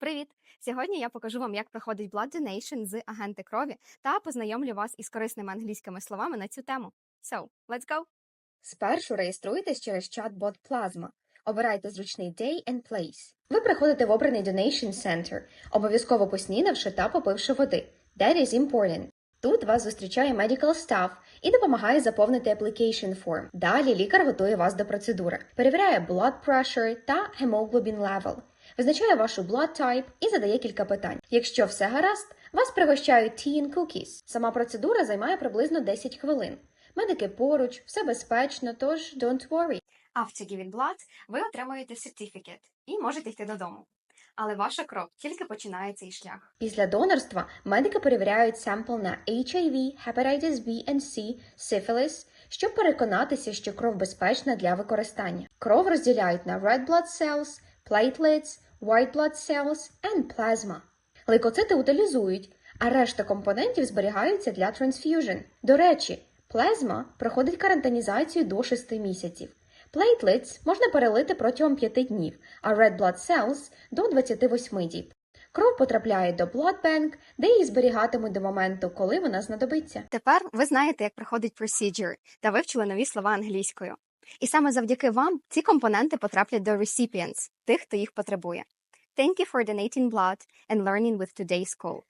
Привіт! Сьогодні я покажу вам, як проходить blood donation з агенти крові та познайомлю вас із корисними англійськими словами на цю тему. So, let's go! Спершу реєструйтесь через чат-бот Plasma. Обирайте зручний day and place. Ви приходите в обраний Donation Center, обов'язково поснідавши та попивши води. That is important. Тут вас зустрічає medical staff і допомагає заповнити application form. Далі лікар готує вас до процедури, перевіряє blood pressure та hemoglobin level, визначає вашу blood type і задає кілька питань. Якщо все гаразд, вас пригощають tea and cookies. Сама процедура займає приблизно 10 хвилин. Медики поруч, все безпечно, тож don't worry. After giving blood, ви отримуєте сертифікат і можете йти додому. Але ваша кров тільки починає цей шлях. Після донорства медики перевіряють семпл на HIV, hepatitis B and C, сифіліс, щоб переконатися, що кров безпечна для використання. Кров розділяють на red blood cells, platelets, white blood cells and plasma. Лейкоцити утилізують, а решта компонентів зберігаються для transfusion. До речі, плазма проходить карантинізацію до 6 місяців. Platelets можна перелити протягом 5 днів, а red blood cells – до 28 діб. Кров потрапляє до Blood Bank, де її зберігатимуть до моменту, коли вона знадобиться. Тепер ви знаєте, як проходить procedure та вивчили нові слова англійською. І саме завдяки вам ці компоненти потраплять до recipients, тих, хто їх потребує. Thank you for donating blood and learning with today's call.